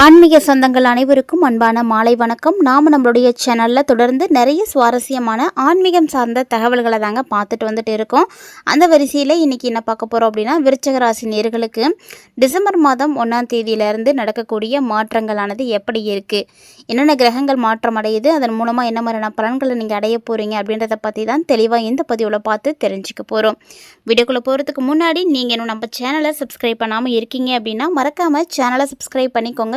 ஆன்மீக சொந்தங்கள் அனைவருக்கும் அன்பான மாலை வணக்கம். நாம் நம்மளுடைய சேனலில் தொடர்ந்து நிறைய சுவாரஸ்யமான ஆன்மீகம் சார்ந்த தகவல்களை தாங்க பார்த்துட்டு வந்துட்டு இருக்கோம். அந்த வரிசையில் இன்றைக்கி என்ன பார்க்க போகிறோம் அப்படின்னா விருச்சகராசி நேர்களுக்கு டிசம்பர் மாதம் ஒன்றாம் தேதியிலேருந்து நடக்கக்கூடிய மாற்றங்களானது எப்படி இருக்குது என்னென்ன கிரகங்கள் மாற்றம் அடையுது? அதன் மூலமாக என்ன மாதிரியான பலன்களை நீங்கள் அடைய போகிறீங்க அப்படின்றத பற்றி தான் தெளிவாக இந்த பதிவில் பார்த்து தெரிஞ்சுக்க போகிறோம் வீடியோக்குள்ளே போகிறதுக்கு முன்னாடி நீங்கள் இன்னும் நம்ம சேனலை சப்ஸ்கிரைப் பண்ணாமல் இருக்கீங்க அப்படின்னா மறக்காமல் சேனலை சப்ஸ்கிரைப் பண்ணிக்கோங்க.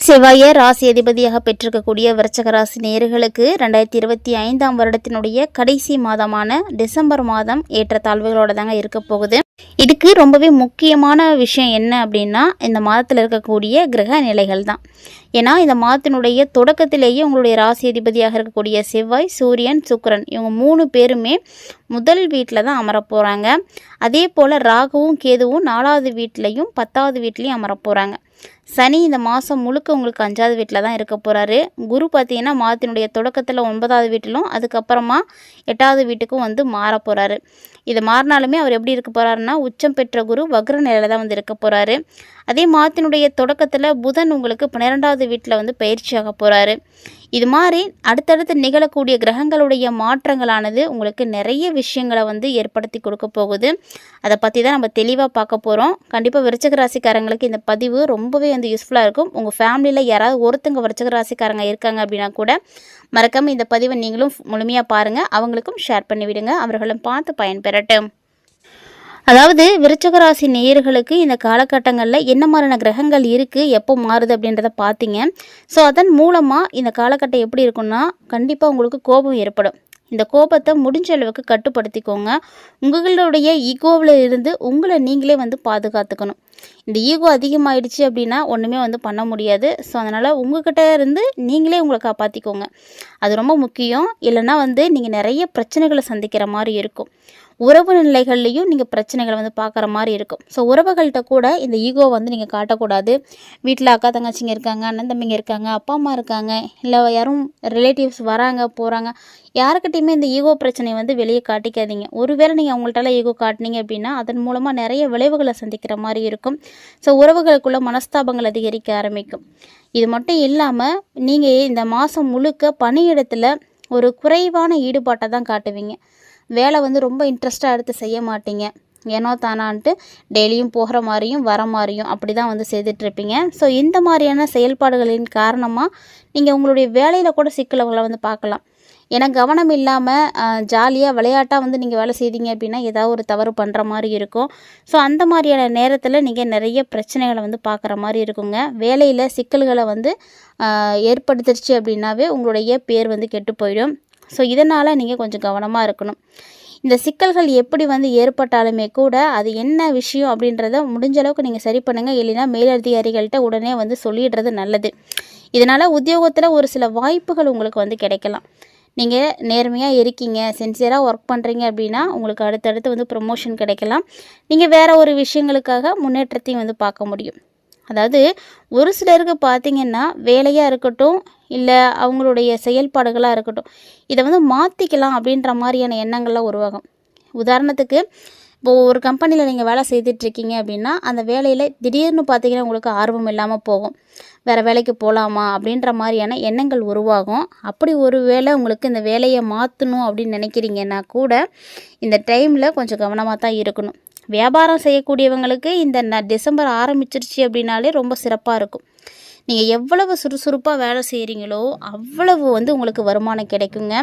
செவ்வாய ராசி அதிபதியாக பெற்றிருக்கக்கூடிய விருச்சக ராசி நேர்களுக்கு ரெண்டாயிரத்தி இருபத்தி ஐந்தாம் வருடத்தினுடைய கடைசி மாதமான டிசம்பர் மாதம் ஏற்றத்தாழ்வுகளோட தாங்க இருக்க போகுது. இதுக்கு ரொம்பவே முக்கியமான விஷயம் என்ன அப்படின்னா இந்த மாதத்தில் இருக்கக்கூடிய கிரக நிலைகள் தான். ஏன்னா இந்த மாதத்தினுடைய தொடக்கத்திலேயே உங்களுடைய ராசி அதிபதியாக இருக்கக்கூடிய செவ்வாய் சூரியன் சுக்கிரன் இவங்க மூணு பேருமே முதல் வீட்டில் தான் அமரப்போகிறாங்க அதே போல் ராகுவும் கேதுவும் நாலாவது வீட்லேயும் பத்தாவது வீட்லேயும் அமரப்போகிறாங்க சனி இந்த மாதம் முழுக்க உங்களுக்கு அஞ்சாவது வீட்டில் தான் இருக்க போகிறாரு குரு பார்த்தீங்கன்னா மாதத்தினுடைய தொடக்கத்தில் ஒன்பதாவது வீட்டிலும் அதுக்கப்புறமா எட்டாவது வீட்டுக்கும் வந்து மாற போகிறாரு இது மாறினாலுமே அவர் எப்படி இருக்க போகிறாருன்னா உச்சம் பெற்ற குரு வக்ர நிலையில் தான் வந்து இருக்க போகிறாரு அதே மாதத்தினுடைய தொடக்கத்தில் புதன் உங்களுக்கு பன்னிரெண்டாவது வீட்டில் வந்து பயிற்சியாக போகிறாரு இது மாதிரி அடுத்தடுத்து நிகழக்கூடிய கிரகங்களுடைய மாற்றங்களானது உங்களுக்கு நிறைய விஷயங்களை வந்து ஏற்படுத்தி கொடுக்க போகுது. அதை பற்றி தான் நம்ம தெளிவாக பார்க்க போகிறோம் கண்டிப்பாக விருச்சக ராசிக்காரங்களுக்கு இந்த பதிவு ரொம்பவே வந்து யூஸ்ஃபுல்லாக இருக்கும். உங்கள் ஃபேமிலியில் யாராவது ஒருத்தங்க விருச்சக ராசிக்காரங்க இருக்காங்க அப்படின்னா கூட மறக்காமல் இந்த பதிவை நீங்களும் முழுமையாக பாருங்கள் அவங்களுக்கும் ஷேர் பண்ணிவிடுங்க. அவர்களும் பார்த்து பயன்பெறட்டும். அதாவது விருச்சகராசி நேயர்களுக்கு இந்த காலகட்டங்களில் என்ன மாதிரியான கிரகங்கள் இருக்குது எப்போ மாறுது அப்படின்றத பார்த்தீங்க ஸோ அதன் மூலமாக இந்த காலகட்டம் எப்படி இருக்குன்னா கண்டிப்பாக உங்களுக்கு கோபம் ஏற்படும். இந்த கோபத்தை முடிஞ்ச அளவுக்கு கட்டுப்படுத்திக்கோங்க. உங்களுடைய ஈகோவில் இருந்து உங்களை நீங்களே வந்து பாதுகாத்துக்கணும். இந்த ஈகோ அதிகமாயிடுச்சு அப்படின்னா ஒன்றுமே வந்து பண்ண முடியாது. ஸோ அதனால் உங்ககிட்ட இருந்து நீங்களே உங்களை காப்பாற்றிக்கோங்க அது ரொம்ப முக்கியம். இல்லைன்னா வந்து நீங்கள் நிறைய பிரச்சனைகளை சந்திக்கிற மாதிரி இருக்கும். உறவு நிலைகள்லையும் நீங்கள் பிரச்சனைகளை வந்து பார்க்குற மாதிரி இருக்கும். ஸோ உறவுகள்கிட்ட கூட இந்த ஈகோ வந்து நீங்கள் காட்டக்கூடாது. வீட்டில் அக்கா தங்கச்சிங்க இருக்காங்க அண்ணன் தம்பிங்க இருக்காங்க அப்பா அம்மா இருக்காங்க இல்லை யாரும் ரிலேட்டிவ்ஸ் வராங்க போகிறாங்க யாருக்கிட்டையுமே இந்த ஈகோ பிரச்சனையை வந்து வெளியே காட்டிக்காதீங்க. ஒருவேளை நீங்கள் அவங்கள்ட்ட ஈகோ காட்டினீங்க அப்படின்னா அதன் மூலமாக நிறைய விளைவுகளை சந்திக்கிற மாதிரி இருக்கும். ஸோ உறவுகளுக்குள்ள மனஸ்தாபங்கள் அதிகரிக்க ஆரம்பிக்கும். இது மட்டும் இல்லாமல் நீங்கள் இந்த மாதம் முழுக்க பணியிடத்தில் ஒரு குறைவான ஈடுபாட்டை தான் காட்டுவீங்க. வேலை வந்து ரொம்ப இன்ட்ரெஸ்ட்டாக எடுத்து செய்ய மாட்டீங்க. ஏனோ தானான்ட்டு டெய்லியும் போகிற மாதிரியும் வர மாதிரியும் அப்படி தான் வந்து செய்துட்ருப்பீங்க. ஸோ இந்த மாதிரியான செயல்பாடுகளின் காரணமாக நீங்கள் உங்களுடைய வேலையில் கூட சிக்கலவங்களை வந்து பார்க்கலாம். ஏன்னா கவனம் இல்லாமல் ஜாலியாக விளையாட்டாக வந்து நீங்கள் வேலை செய்தீங்க அப்படின்னா ஏதாவது ஒரு தவறு பண்ணுற மாதிரி இருக்கும். ஸோ அந்த மாதிரியான நேரத்தில் நீங்கள் நிறைய பிரச்சனைகளை வந்து பார்க்குற மாதிரி இருக்குங்க. வேலையில் சிக்கல்களை வந்து ஏற்படுத்திருச்சு அப்படின்னாவே உங்களுடைய பேர் வந்து கெட்டு போயிடும். ஸோ இதனால் நீங்கள் கொஞ்சம் கவனமாக இருக்கணும். இந்த சிக்கல்கள் எப்படி வந்து ஏற்பட்டாலுமே கூட அது என்ன விஷயம் அப்படின்றத முடிஞ்ச அளவுக்கு நீங்கள் சரி பண்ணுங்கள் இல்லைன்னா மேலதிகாரிகள்கிட்ட உடனே வந்து சொல்லிடுறது நல்லது. இதனால் உத்தியோகத்தில் ஒரு சில வாய்ப்புகள் உங்களுக்கு வந்து கிடைக்கலாம். நீங்கள் நேர்மையாக இருக்கீங்க சின்சியராக ஒர்க் பண்ணுறீங்க அப்படின்னா உங்களுக்கு அடுத்தடுத்து வந்து ப்ரொமோஷன் கிடைக்கலாம். நீங்கள் வேறு ஒரு விஷயங்களுக்காக முன்னேற்றத்தையும் வந்து பார்க்க முடியும். அதாவது ஒரு சிலருக்கு பார்த்தீங்கன்னா வேலையாக இருக்கட்டும் இல்லை அவங்களுடைய செயல்பாடுகளாக இருக்கட்டும் இதை வந்து மாற்றிக்கலாம் அப்படின்ற மாதிரியான எண்ணங்கள்லாம் உருவாகும். உதாரணத்துக்கு இப்போது ஒரு கம்பெனியில் நீங்கள் வேலை செய்துட்ருக்கீங்க அப்படின்னா அந்த வேலையில் திடீர்னு பார்த்தீங்கன்னா உங்களுக்கு ஆர்வம் இல்லாமல் போகும். வேறு வேலைக்கு போகலாமா அப்படின்ற மாதிரியான எண்ணங்கள் உருவாகும். அப்படி ஒரு வேளை உங்களுக்கு இந்த வேலையை மாற்றணும் அப்படின்னு நினைக்கிறீங்கன்னா கூட இந்த டைமில் கொஞ்சம் கவனமாக தான் இருக்கணும். வியாபாரம் செய்யக்கூடியவங்களுக்கு இந்த ந டிசம்பர் ஆரம்பிச்சிருச்சு அப்படின்னாலே ரொம்ப சிறப்பாக இருக்கும். நீங்கள் எவ்வளவு சுறுசுறுப்பாக வேலை செய்கிறீங்களோ அவ்வளவு வந்து உங்களுக்கு வருமானம் கிடைக்குங்க.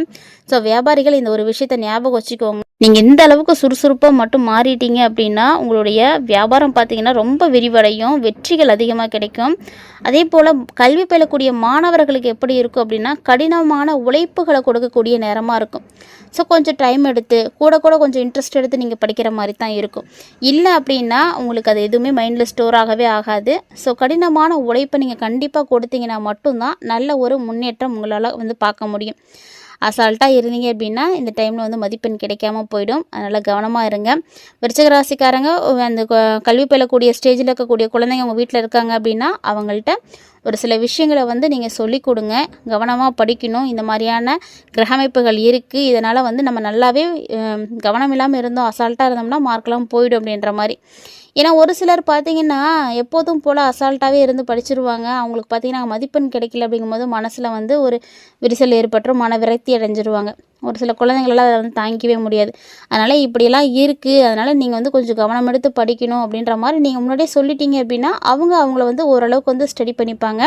ஸோ வியாபாரிகள் இந்த ஒரு விஷயத்தை ஞாபகம் வச்சுக்கோங்க. நீங்கள் இந்த அளவுக்கு சுறுசுறுப்பாக மட்டும் மாறிட்டீங்க அப்படின்னா உங்களுடைய வியாபாரம் பார்த்தீங்கன்னா ரொம்ப விரிவடையும் வெற்றிகள் அதிகமாக கிடைக்கும். அதே போல் கல்வி பயிலக்கூடிய மாணவர்களுக்கு எப்படி இருக்கும் அப்படின்னா கடினமான உழைப்புகளை கொடுக்கக்கூடிய நேரமாக இருக்கும். ஸோ கொஞ்சம் டைம் எடுத்து கூட கூட கொஞ்சம் இன்ட்ரெஸ்ட் எடுத்து நீங்கள் படிக்கிற மாதிரி தான் இருக்கும். இல்லை அப்படின்னா உங்களுக்கு அது எதுவுமே மைண்டில் ஸ்டோர் ஆகவே ஆகாது. ஸோ கடினமான உழைப்பை நீங்கள் கண்டிப்பாக கொடுத்தீங்கன்னா மட்டும்தான் நல்ல ஒரு முன்னேற்றம் உங்களால் வந்து பார்க்க முடியும். அசால்ட்டாக இருந்தீங்க அப்படின்னா இந்த டைமில் வந்து மதிப்பெண் கிடைக்காம போயிடும். அதனால் கவனமாக இருங்க. விருச்சிக ராசிக்காரங்க அந்த கல்வி பயிலக்கூடிய ஸ்டேஜில் இருக்கக்கூடிய குழந்தைங்க உங்கள் வீட்டில் இருக்காங்க அப்படின்னா அவங்கள்ட்ட ஒரு சில விஷயங்களை வந்து நீங்கள் சொல்லிக் கொடுங்க. கவனமாக படிக்கணும். இந்த மாதிரியான கிரகமைப்புகள் இருக்குது இதனால் வந்து நம்ம நல்லாவே கவனம் இல்லாமல் இருந்தோம் அசால்ட்டாக இருந்தோம்னா மார்க்கெலாம் போயிடும் அப்படின்ற மாதிரி. ஏன்னா ஒரு சிலர் பார்த்தீங்கன்னா எப்போதும் போல் அசால்ட்டாகவே இருந்து படிச்சிருவாங்க. அவங்களுக்கு பார்த்தீங்கன்னா மதிப்பெண் கிடைக்கல அப்படிங்கும்போது மனசில் வந்து ஒரு விரிசல் ஏற்பட்டுரும் மன விரக்தி அடைஞ்சிருவாங்க. ஒரு சில குழந்தைங்களெல்லாம் அதை வந்து தாங்கிக்கவே முடியாது. அதனால் இப்படியெல்லாம் இருக்குது அதனால் நீங்கள் வந்து கொஞ்சம் கவனம் எடுத்து படிக்கணும் அப்படின்ற மாதிரி நீங்கள் முன்னாடியே சொல்லிட்டீங்க அப்படின்னா அவங்க அவங்கள வந்து ஓரளவுக்கு வந்து ஸ்டடி பண்ணிப்பாங்க.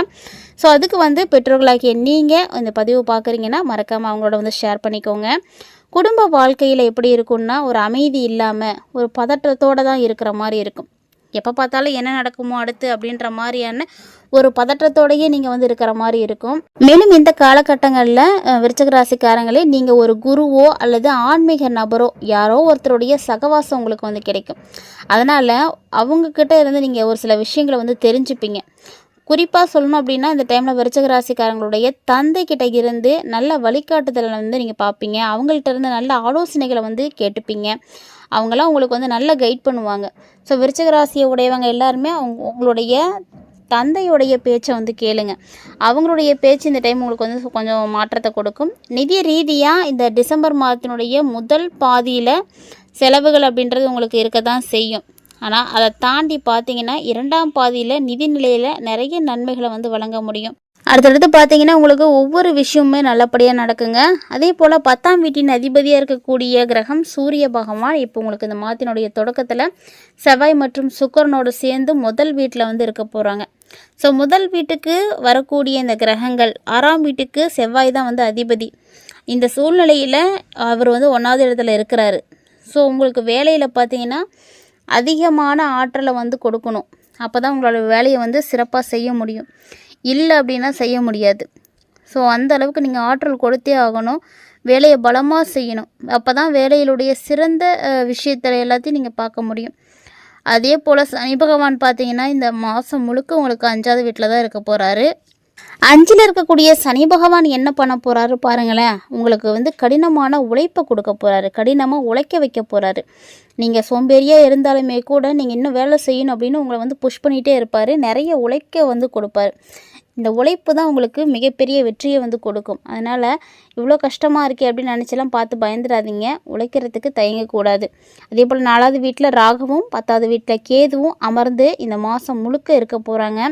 ஸோ அதுக்கு வந்து பெற்றோர்களாகிய நீங்கள் இந்த பதிவு பார்க்குறீங்கன்னா மறக்காமல் அவங்களோட வந்து ஷேர் பண்ணிக்கோங்க. குடும்ப வாழ்க்கையில் எப்படி இருக்கும்னா ஒரு அமைதி இல்லாமல் ஒரு பதற்றத்தோடு தான் இருக்கிற மாதிரி இருக்கும். எப்போ பார்த்தாலும் என்ன நடக்குமோ அடுத்து அப்படின்ற மாதிரியான ஒரு பதற்றத்தோடையே நீங்கள் வந்து இருக்கிற மாதிரி இருக்கும். மேலும் இந்த காலகட்டங்களில் விருச்சக ராசிக்காரங்களே நீங்கள் ஒரு குருவோ அல்லது ஆன்மீக நபரோ யாரோ ஒருத்தருடைய சகவாசம் உங்களுக்கு வந்து கிடைக்கும். அதனால் அவங்கக்கிட்ட இருந்து நீங்கள் ஒரு சில விஷயங்களை வந்து தெரிஞ்சுப்பீங்க. குறிப்பாக சொல்லணும் அப்படின்னா இந்த டைமில் விருச்சக ராசிக்காரங்களுடைய தந்தை கிட்ட இருந்து நல்ல வழிகாட்டுதலை வந்து நீங்கள் பார்ப்பீங்க அவங்கள்ட்ட இருந்து நல்ல ஆலோசனைகளை வந்து கேட்டுப்பீங்க. அவங்களாம் உங்களுக்கு வந்து நல்ல கைட் பண்ணுவாங்க. ஸோ விருச்சக ராசியை உடையவங்க எல்லாருமே அவங்க உங்களுடைய தந்தையுடைய பேச்சை வந்து கேளுங்க. அவங்களுடைய பேச்சு இந்த டைம் உங்களுக்கு வந்து கொஞ்சம் மாற்றத்தை கொடுக்கும். நிதி ரீதியாக இந்த டிசம்பர் மாதத்தினுடைய முதல் பாதியில் செலவுகள் அப்படின்றது உங்களுக்கு இருக்க தான் செய்யும். ஆனால் அதை தாண்டி பார்த்தீங்கன்னா இரண்டாம் பாதியில் நிதி நிலையில் நிறைய நன்மைகளை வந்து வழங்க முடியும். அடுத்தடுத்து பார்த்தீங்கன்னா உங்களுக்கு ஒவ்வொரு விஷயமுமே நல்லபடியாக நடக்குங்க. அதே போல் பத்தாம் வீட்டின் அதிபதியாக இருக்கக்கூடிய கிரகம் சூரிய பகவான் இப்போ உங்களுக்கு இந்த மாதத்தினுடைய தொடக்கத்தில் செவ்வாய் மற்றும் சுக்கரனோடு சேர்ந்து முதல் வீட்டில் வந்து இருக்க போகிறாங்க ஸோ முதல் வீட்டுக்கு வரக்கூடிய இந்த கிரகங்கள் ஆறாம் வீட்டுக்கு செவ்வாய் தான் வந்து அதிபதி. இந்த சூழ்நிலையில் அவர் வந்து ஒன்றாவது இடத்துல இருக்கிறாரு. ஸோ உங்களுக்கு வேலையில் பார்த்தீங்கன்னா அதிகமான ஆற்றலை வந்து கொடுக்கணும். அப்போ தான் உங்களோட வேலையை வந்து சிறப்பாக செய்ய முடியும். இல்லை அப்படின்னா செய்ய முடியாது. ஸோ அந்த அளவுக்கு நீங்கள் ஆற்றல் கொடுத்தே ஆகணும். வேலையை பலமாக செய்யணும். அப்போ தான் வேலையிலுடைய சிறந்த விஷயத்தில் விஷயத்தை எல்லாத்தையும் நீங்கள் பார்க்க முடியும். அதே போல் சனி பகவான் பார்த்தீங்கன்னா இந்த மாதம் முழுக்க உங்களுக்கு அஞ்சாவது வீட்டில் தான் இருக்க போகிறாரு அஞ்சில் இருக்கக்கூடிய சனி பகவான் என்ன பண்ண போகிறாரு பாருங்களேன். உங்களுக்கு வந்து கடினமான உழைப்பை கொடுக்க போகிறாரு கடினமாக உழைக்க வைக்க போகிறாரு நீங்கள் சோம்பேறியாக இருந்தாலுமே கூட நீங்கள் இன்னும் வேலை செய்யணும் அப்படின்னு உங்களை வந்து புஷ் பண்ணிகிட்டே இருப்பார். நிறைய உழைக்க வந்து கொடுப்பாரு. இந்த உழைப்பு தான் உங்களுக்கு மிகப்பெரிய வெற்றியை வந்து கொடுக்கும். அதனால் இவ்வளோ கஷ்டமாக இருக்கே அப்படின்னு நினச்செல்லாம் பார்த்து பயந்துடாதீங்க. உழைக்கிறதுக்கு தயங்கக்கூடாது. அதே போல் நாலாவது வீட்டில் ராகவும் பத்தாவது வீட்டில் கேதுவும் அமர்ந்து இந்த மாதம் முழுக்க இருக்க போகிறாங்க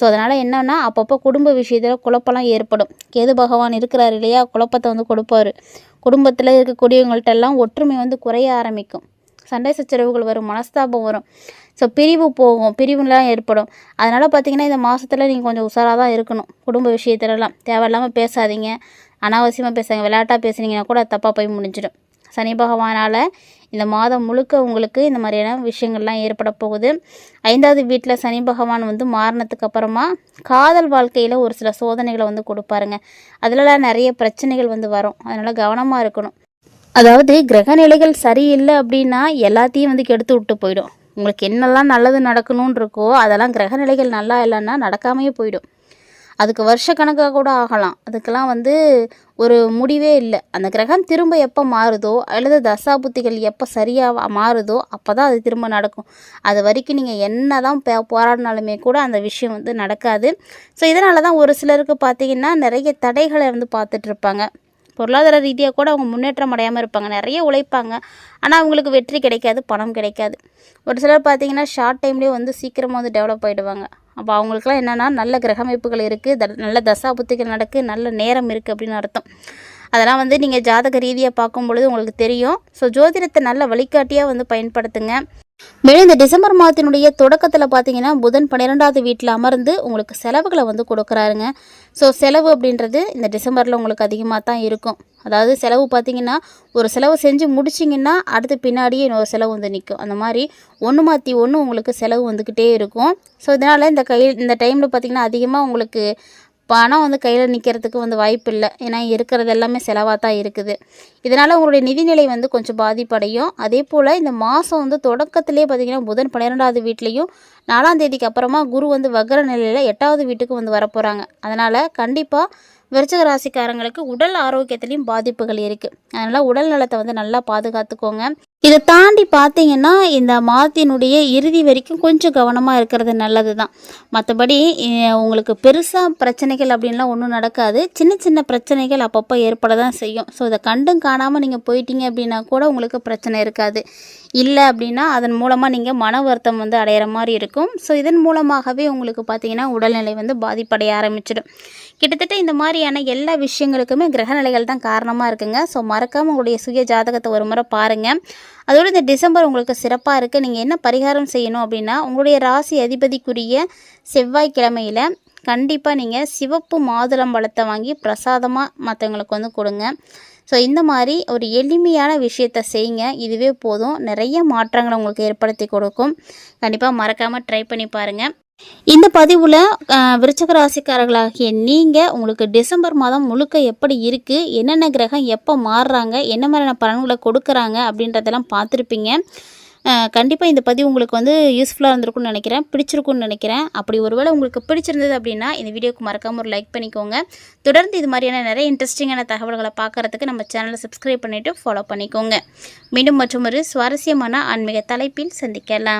ஸோ அதனால் என்னென்னா அப்பப்போ குடும்ப விஷயத்தில் குழப்பம்லாம் ஏற்படும். கேது பகவான் இருக்கிறார் இல்லையா? குழப்பத்தை வந்து கொடுப்பாரு. குடும்பத்தில் இருக்கக்கூடியவங்கள்ட்ட எல்லாம் ஒற்றுமை வந்து குறைய ஆரம்பிக்கும். சண்டை சச்சரவுகள் வரும் மனஸ்தாபம் வரும். ஸோ பிரிவு போகும் பிரிவுலாம் ஏற்படும். அதனால் பார்த்தீங்கன்னா இந்த மாதத்தில் நீங்கள் கொஞ்சம் உஷாராக தான் இருக்கணும். குடும்ப விஷயத்துலலாம். தேவையில்லாமல் பேசாதீங்க. அனாவசியமாக பேசுங்க விளையாட்டாக பேசுனீங்கன்னா கூட தப்பாக போய் முடிஞ்சிடும். சனி பகவானால் இந்த மாதம் முழுக்க உங்களுக்கு இந்த மாதிரியான விஷயங்கள்லாம் ஏற்பட போகுது. ஐந்தாவது வீட்டில் சனி பகவான் வந்து மாறினதுக்கு அப்புறமா காதல் வாழ்க்கையில் ஒரு சில சோதனைகளை வந்து கொடுப்பாருங்க. அதிலலாம் நிறைய பிரச்சனைகள் வந்து வரும். அதனால் கவனமாக இருக்கணும். அதாவது கிரக நிலைகள் சரியில்லை அப்படின்னா எல்லாத்தையும் வந்து கெடுத்து விட்டு போயிடும். உங்களுக்கு என்னெல்லாம் நல்லது நடக்கணும்னு இருக்கோ அதெல்லாம் கிரக நிலைகள் நல்லா இல்லைன்னா நடக்காமையே போயிடும். அதுக்கு வருஷ கணக்காக கூட ஆகலாம். அதுக்கெல்லாம் வந்து ஒரு முடிவே இல்லை. அந்த கிரகம் திரும்ப எப்போ மாறுதோ அல்லது தசாபுத்திகள் எப்போ சரியாக மாறுதோ அப்போ தான் அது திரும்ப நடக்கும். அது வரைக்கும் நீங்கள் என்ன தான் பே போராடினாலுமே கூட அந்த விஷயம் வந்து நடக்காது. ஸோ இதனால தான் ஒரு சிலருக்கு பார்த்தீங்கன்னா நிறைய தடைகளை வந்து பார்த்துட்ருப்பாங்க பொருளாதார ரீதியாக கூட அவங்க முன்னேற்றம் அடையாமல் இருப்பாங்க. நிறைய உழைப்பாங்க. ஆனால் அவங்களுக்கு வெற்றி கிடைக்காது பணம் கிடைக்காது. ஒரு சிலர் பார்த்தீங்கன்னா ஷார்ட் டைம்லேயே வந்து சீக்கிரமாக வந்து டெவலப் ஆகிடுவாங்க அப்போ அவங்களுக்குலாம் என்னென்னா நல்ல கிரகமைப்புகள் இருக்குது த நல்ல தசா புத்திகள் நடக்கு நல்ல நேரம் இருக்குது அப்படின்னு அர்த்தம். அதெல்லாம் வந்து நீங்கள் ஜாதக ரீதியாக பார்க்கும் பொழுது உங்களுக்கு தெரியும். ஸோ ஜோதிடத்தை நல்ல வழிகாட்டியாக வந்து பயன்படுத்துங்க. மேலும் இந்த டிசம்பர் மாதத்தினுடைய தொடக்கத்தில் பார்த்தீங்கன்னா புதன் பன்னிரெண்டாவது வீட்டில் அமர்ந்து உங்களுக்கு செலவுகளை வந்து கொடுக்குறாருங்க. ஸோ செலவு அப்படின்றது இந்த டிசம்பரில் உங்களுக்கு அதிகமாக தான் இருக்கும். அதாவது செலவு பார்த்தீங்கன்னா ஒரு செலவு செஞ்சு முடிச்சிங்கன்னா அடுத்து பின்னாடியே இன்னொரு செலவு வந்து நிற்கும் அந்த மாதிரி ஒன்று மாற்றி ஒன்று உங்களுக்கு செலவு வந்துக்கிட்டே இருக்கும். ஸோ இதனால் இந்த கையில் இந்த டைமில் பார்த்தீங்கன்னா அதிகமாக உங்களுக்கு பணம் வந்து கையில் நிற்கிறதுக்கு வந்து வாய்ப்பு இல்லை ஏன்னா இருக்கிறது எல்லாமே செலவாக தான் இருக்குது. இதனால் உங்களுடைய நிதிநிலை வந்து கொஞ்சம் பாதிப்படையும். அதே போல் இந்த மாதம் வந்து தொடக்கத்திலே பார்த்திங்கன்னா புதன் பன்னிரெண்டாவது வீட்லேயும் நாலாம் தேதிக்கு அப்புறமா குரு வந்து வக்ர நிலையில் எட்டாவது வீட்டுக்கு வந்து வரப்போகிறாங்க அதனால் கண்டிப்பாக விருச்சக ராசிக்காரங்களுக்கு உடல் ஆரோக்கியத்துலேயும் பாதிப்புகள் இருக்குது அதனால் உடல் நலத்தை வந்து நல்லா பாதுகாத்துக்கோங்க. இதை தாண்டி பார்த்தீங்கன்னா இந்த மாதத்தினுடைய இறுதி வரைக்கும் கொஞ்சம் கவனமாக இருக்கிறது நல்லது தான் மற்றபடி உங்களுக்கு பெருசாக பிரச்சனைகள் அப்படின்லாம் ஒன்றும் நடக்காது. சின்ன சின்ன பிரச்சனைகள் அப்பப்போ ஏற்பட தான் செய்யும். ஸோ இதை கண்டும் காணாமல் நீங்கள் போயிட்டீங்க அப்படின்னா கூட உங்களுக்கு பிரச்சனை இருக்காது. இல்லை அப்படின்னா அதன் மூலமாக நீங்கள் மன வருத்தம் வந்து அடையிற மாதிரி இருக்கும். ஸோ இதன் மூலமாகவே உங்களுக்கு பார்த்தீங்கன்னா உடல்நிலை வந்து பாதிப்படைய ஆரம்பிச்சிடும். கிட்டத்தட்ட இந்த மாதிரியான எல்லா விஷயங்களுக்குமே கிரகநிலைகள் தான் காரணமாக இருக்குங்க. ஸோ மறக்காமல் உங்களுடைய சுய ஜாதகத்தை ஒரு முறை பாருங்கள் அதோடு இந்த டிசம்பர் உங்களுக்கு சிறப்பாக இருக்குது நீங்கள் என்ன பரிகாரம் செய்யணும் அப்படின்னா உங்களுடைய ராசி அதிபதிக்குரிய செவ்வாய்க்கிழமையில் கண்டிப்பாக நீங்கள் சிவப்பு மாதுளம்பழத்தை வாங்கி பிரசாதமாக மற்றவங்களுக்கு வந்து கொடுங்க. ஸோ இந்த மாதிரி ஒரு எளிமையான விஷயத்தை செய்யுங்க. இதுவே போதும். நிறைய மாற்றங்களை உங்களுக்கு ஏற்படுத்தி கொடுக்கும். கண்டிப்பாக மறக்காமல் ட்ரை பண்ணி பாருங்கள் இந்த பதிவில் விருச்சக ராசிக்காரர்களாகிய நீங்கள் உங்களுக்கு டிசம்பர் மாதம் முழுக்க எப்படி இருக்குது என்னென்ன கிரகம் எப்போ மாறுறாங்க என்ன மாதிரியான பலன்களை கொடுக்குறாங்க அப்படின்றதெல்லாம் பார்த்துருப்பீங்க. கண்டிப்பாக இந்த பதிவு உங்களுக்கு வந்து யூஸ்ஃபுல்லாக இருந்திருக்கும்னு நினைக்கிறேன் பிடிச்சிருக்கும்னு நினைக்கிறேன். அப்படி ஒருவேளை உங்களுக்கு பிடிச்சிருந்தது அப்படின்னா இந்த வீடியோக்கு மறக்காமல் ஒரு லைக் பண்ணிக்கோங்க. தொடர்ந்து இது மாதிரியான நிறைய இன்ட்ரெஸ்டிங்கான தகவல்களை பார்க்குறதுக்கு நம்ம சேனலை சப்ஸ்கிரைப் பண்ணிவிட்டு ஃபாலோ பண்ணிக்கோங்க. மீண்டும் மற்றும் ஒரு சுவாரஸ்யமான ஆன்மீக தலைப்பில் சந்திக்கலாம்.